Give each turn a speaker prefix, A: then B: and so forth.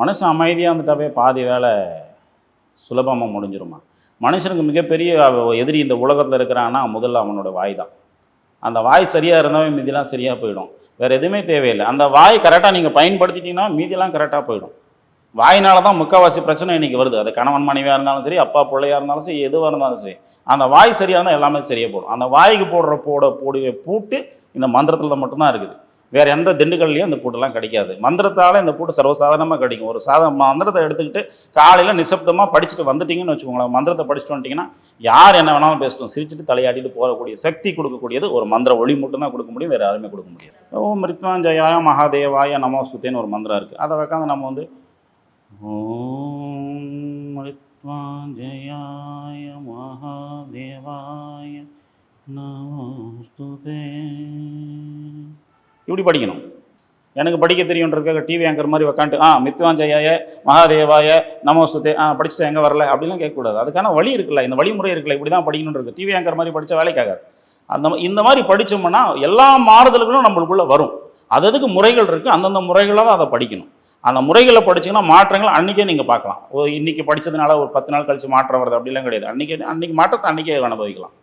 A: மனுஷன் அமைதியாக இருந்துட்டாவே பாதி வேலை சுலபமாக முடிஞ்சிருமா? மனுஷனுக்கு மிகப்பெரிய எதிரி இந்த உலகத்தில் இருக்கிறான்னா முதல்ல அவனோட வாய் தான். அந்த வாய் சரியாக இருந்தாவே மீதிலாம் சரியாக போயிடும். வேறு எதுவுமே தேவையில்லை. அந்த வாய் கரெக்டாக நீங்கள் பயன்படுத்திட்டீங்கன்னா மீதிலாம் கரெக்டாக போயிடும். வாயினால தான் முக்கால்வாசி பிரச்சனை இன்றைக்கி வருது. அது கணவன் மனைவியாக இருந்தாலும் சரி அப்பா பிள்ளையாக இருந்தாலும் சரி எதுவாக இருந்தாலும் சரி. அந்த வாய் சரியாக இருந்தால் எல்லாமே சரியாக போடும் அந்த வாய்க்கு போடுற போட போடுற பூட்டு இந்த மந்திரத்தில் மட்டும்தான் இருக்குது. வேறு எந்த திண்டுக்கல்லையும் அந்த பூட்டெல்லாம் கிடைக்காது. மந்திரத்தால் இந்த பூட்டு சர்வசாதாரணமாக கிடைக்கும். ஒரு சாத மந்திரத்தை எடுத்துக்கிட்டு காலையில் நிசப்தமாக படிச்சுட்டு வந்துட்டீங்கன்னு வச்சுக்கோங்களேன் மந்திரத்தை படிச்சுட்டு வந்துட்டீங்கன்னா யார் என்ன வேணாலும் பேசட்டும். சிரிச்சுட்டு தலையாட்டிட்டு போகக்கூடிய சக்தி கொடுக்கக்கூடியது ஒரு மந்திர ஒளி மட்டும்தான் கொடுக்க முடியும் வேறு யாருமே கொடுக்க முடியாது. ஓம் மிருத்வாஞ்சயாய மகாதேவாய நமோஸ்துதேன்னு ஒரு மந்திரம் இருக்குது அதை உட்காந்து நம்ம வந்து ஓம் மிருத்வாஞ்சயாய மகாதேவாய நமோஸ்துதே இப்படி படிக்கணும். எனக்கு படிக்க தெரியுன்றதுக்காக டிவி ஆங்கர் மாதிரி உக்காந்துட்டு ஆ மித்வாஞ்சயாய மகாதேவாய நமோஸ்துதே ஆ படிச்சுட்டு எங்கே வரல? அப்படிலாம் கேட்கக்கூடாது. அதுக்கான வழி இருக்குல்ல இந்த வழிமுறை இருக்குல்ல இப்படி தான் படிக்கணுன்றது. டிவி ஆங்கர் மாதிரி படித்த வேலைக்காகாது. அந்த இந்த மாதிரி படித்தோம்னா எல்லா மாறுதல்களும் நம்மளுக்குள்ளே வரும். அது அதுக்கு முறைகள் இருக்குது அந்தந்த முறைகளில் தான் அதை படிக்கணும். அந்த முறைகளை படிச்சிங்கன்னா மாற்றங்கள் அன்றைக்கே நீங்கள் பார்க்கலாம். ஓ இன்னைக்கு படித்ததுனால ஒரு பத்து நாள் கழிச்சு மாற்றம் வருது அப்படிலாம் கிடையாது. அன்றைக்கி அன்றைக்கி மாற்றத்தை அன்றைக்கே அனுபவிக்கலாம்.